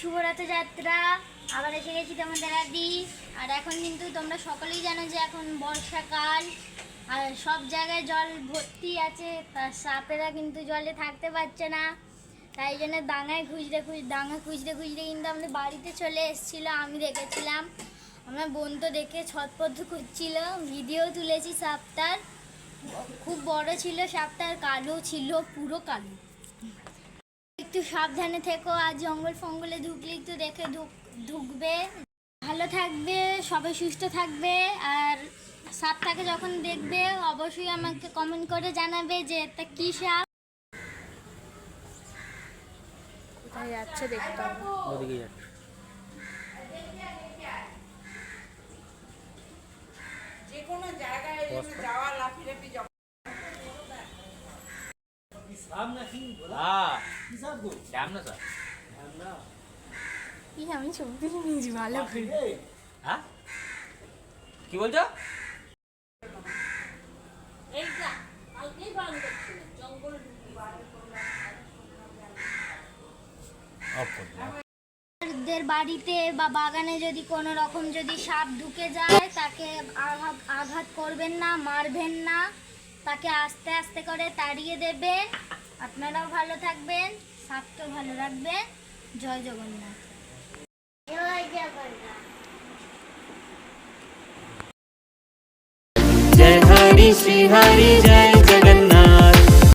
শুভরথ যাত্রা আবার এসে গেছি তোমাদের আদি আর এখন কিন্তু তোমরা সকলেই জানো যে এখন বর্ষাকাল। আর সব জায়গায় জল ভর্তি আছে। তার সাপেরা কিন্তু জলে থাকতে পারছে না। তাই জন্য দাঙায় খুঁজতে খুঁজ ডাঙা খুঁজতে খুঁজতে কিন্তু আমাদের বাড়িতে চলে এসেছিল। আমি দেখেছিলাম। আমার বোন তো দেখে ছটপট করছিল ভিডিও তুলেছি সাপটার। খুব বড় ছিল সাপটার কালো ছিল, পুরো কালো। একটু সাবধানে থেকো আর জঙ্গল ফঙ্গলে ঢুকলে একটু দেখে ঢুক ঢুকবে। ভালো থাকবে সবাই সুস্থ থাকবে আর সাপটাকে যখন দেখবে অবশ্যই আমাকে কমেন্ট করে জানাবে যে এটা কী সাপ। কোথায় যাচ্ছে দেখতে হবে। ওদিকে যাচ্ছে। যে কোনো জায়গায় এই জন্য যাওয়া হ্যাঁ না স্যার কি আমি ছবি তুলে ভালো করে। হ্যাঁ? কি বলছো? এইটা কালকেই বান করছিল জঙ্গল দের বাড়িতে বা বাগানে যদি কোনো রকম যদি সাপ ঢুকে যায় তাকে আঘাত আঘাত করবেন না মারবেন না। তাকে আস্তে আস্তে করে তাড়িয়ে দেবেন আপনারাও ভালো থাকবেন স্বাস্থ্য ভালো রাখবেন। জয় জগন্নাথ। জয় জগন্নাথ। জয় হরি শ্রী হরি, জয়